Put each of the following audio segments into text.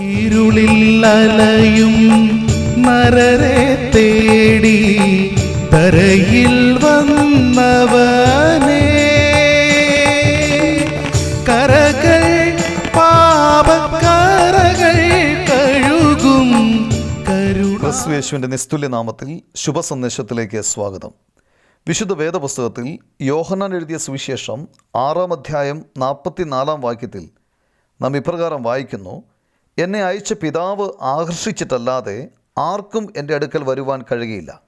ഇരുളിൽ അലയും നരരെ തേടി തരയിൽ വന്നവനേ. കരകൾ പാപക്കരകൾ കഴുകും കരുണ. ക്രിസ്തു യേശുവിന്റെ നിസ്തുല്യ നാമത്തിൽ ശുഭ സന്ദേശത്തിലേക്ക് സ്വാഗതം. വിശുദ്ധ വേദപുസ്തകത്തിൽ യോഹന്നാൻ എഴുതിയ സുവിശേഷം ആറാം അധ്യായം നാൽപ്പത്തിനാലാം വാക്യത്തിൽ നാം ഇപ്രകാരം വായിക്കുന്നു എന്നെ അയച്ച പിതാവ് ആകർഷിച്ചിട്ടല്ലാതെ ആർക്കും എന്റെ അടുക്കൽ വരുവാൻ കഴിയില്ല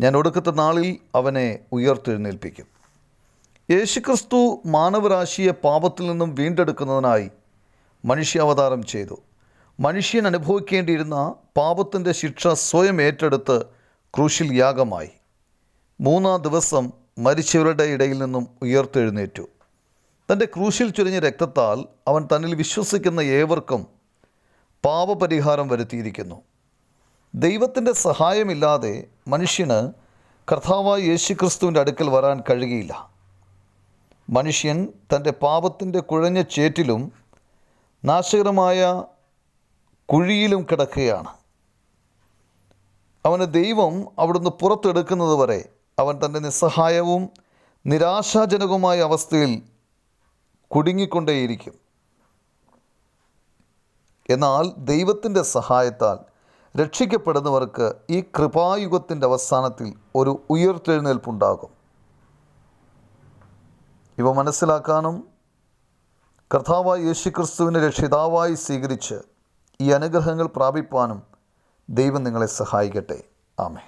ഞാൻ ഒടുക്കത്തെ നാളിൽ അവനെ ഉയർത്തെഴുന്നേൽപ്പിക്കും. യേശുക്രിസ്തു മാനവരാശിയെ പാപത്തിൽ നിന്നും വീണ്ടെടുക്കുന്നതിനായി മനുഷ്യാവതാരം ചെയ്തു. മനുഷ്യൻ അനുഭവിക്കേണ്ടിയിരുന്ന പാപത്തിന്റെ ശിക്ഷ സ്വയം ഏറ്റെടുത്ത് ക്രൂശിൽ യാഗമായി. മൂന്നാം ദിവസം മരിച്ചവരുടെ ഇടയിൽ നിന്നും ഉയർത്തെഴുന്നേറ്റു. തന്റെ ക്രൂശിൽ ചൊരിഞ്ഞ രക്തത്താൽ അവൻ തന്നിൽ വിശ്വസിക്കുന്ന ഏവർക്കും പാപപരിഹാരം വരുത്തിയിരിക്കുന്നു. ദൈവത്തിന്റെ സഹായമില്ലാതെ മനുഷ്യന് കർത്താവായ യേശുക്രിസ്തുവിന്റെ അടുക്കൽ വരാൻ കഴിയില്ല മനുഷ്യൻ തന്റെ പാപത്തിന്റെ കുഴഞ്ഞ ചേറ്റിലും നാശകരമായ കുഴിയിലും കിടക്കുകയാണ്. അവന് ദൈവം അവിടുന്ന് പുറത്തെടുക്കുന്നത് വരെ അവൻ തന്റെ നിസ്സഹായവും നിരാശാജനകവുമായ അവസ്ഥയിൽ കുടുങ്ങിക്കൊണ്ടേയിരിക്കും. എന്നാൽ ദൈവത്തിന്റെ സഹായത്താൽ രക്ഷിക്കപ്പെടുന്നവർക്ക് ഈ കൃപായുഗത്തിന്റെ അവസാനത്തിൽ ഒരു ഉയർത്തെഴുന്നേൽപ്പുണ്ടാകും. ഇവ മനസ്സിലാക്കാനും കർത്താവായ യേശുക്രിസ്തുവിനെ രക്ഷിതാവായി സ്വീകരിച്ച് ഈ അനുഗ്രഹങ്ങൾ പ്രാപിപ്പാനും ദൈവം നിങ്ങളെ സഹായിക്കട്ടെ. ആമേ